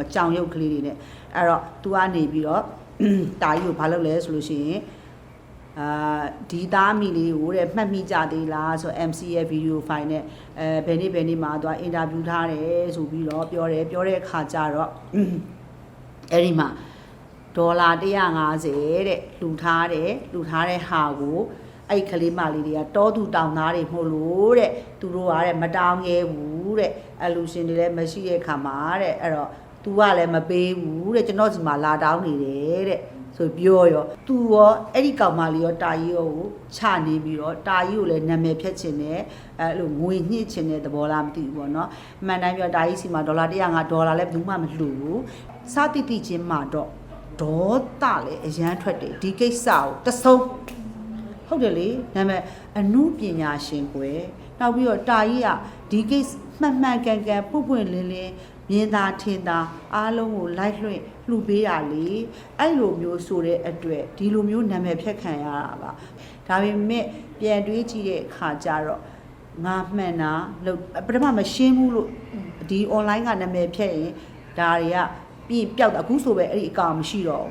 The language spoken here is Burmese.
ပေါ့ကြောင်ရုပ်ကလေးတွေနဲ့အဲ့တော့ तू ကနေပြီးတော့တာကြီးကိုဘာလုပ်လဲဆိုလို့ရှိရင်အာဒီသားမိလေးကိုတဲ့မှတ်မိကြသေးလားဆို MC ရဲ့ video file နဲ့အဲဘယ်နေ့ဘယ်နေ့မှာသူကအင်တာဗျူးထားတယ်ဆိုပြီးတော့ပြောတယ်ပြောတဲ့အခါကျတော့အဲ့ဒီမှာဒေါ်လာ150တဲ့လှူထားတယ်လှူထားတဲ့ဟာကိုအဲ့ဒီကလေးမလေးတွေကတောသူတောင်သားတွေမဟုတ်လို့တဲ့သူတို့ကတဲ့မတောင်းရဲဘူးတဲ့အလူရှင်တွေလည်းမရှိတဲ့ခါမှာတဲ့အဲ့တော့ तू ကလည်းမပေးဘူးတဲ့ကျွန်တော်စီမှာလာတောင်းနေတယ်တဲ့ဆိုပြောရော तू ရောအဲ့ဒီကောင်မလေးရောတာကြီးရောကိုချနေပြီးတော့တာကြီးကိုလည်းနာမည်ဖြတ်ချင်တယ်အဲ့လိုငွေညှစ်ချင်တဲ့သဘောလားမသိဘူးပေါ့နော်အမှန်တိုင်းပြောတာကြီးစီမှာဒေါ်လာ150ဒေါ်လာလည်းဘယ်သူမှမလှူဘူးစတိတိချင်းမှာတော့ဒေါသလည်းအရန်ထွက်တယ်ဒီကိစ္စကိုတဆုံး ဟုတ်တယ်လေနာမည်အမှုပညာရှင်ကွယ်နောက်ပြီးတော့တာကြီးကဒီကိစ္စမှန်မှန်ကန်ကန်ပွပွင့်လင်းလင်းမြင်သာထင်သာအားလုံးကိုလိုက်လွှင့်လှူပေးတာလေအဲ့လိုမျိုးဆိုတဲ့အတွက်ဒီလိုမျိုးနာမည်ဖြတ်ခံရတာပါဒါပေမဲ့ပြန်တွေးကြည့်တဲ့အခါကျတော့ငါမှန်တာလို့ပထမမရှင်းဘူးလို့ဒီ online ကနာမည်ဖြတ်ရင်ဒါတွေကပြီးရင်ပျောက်တာအခုဆိုပဲအဲ့ဒီအကောင်မရှိတော့ဘူး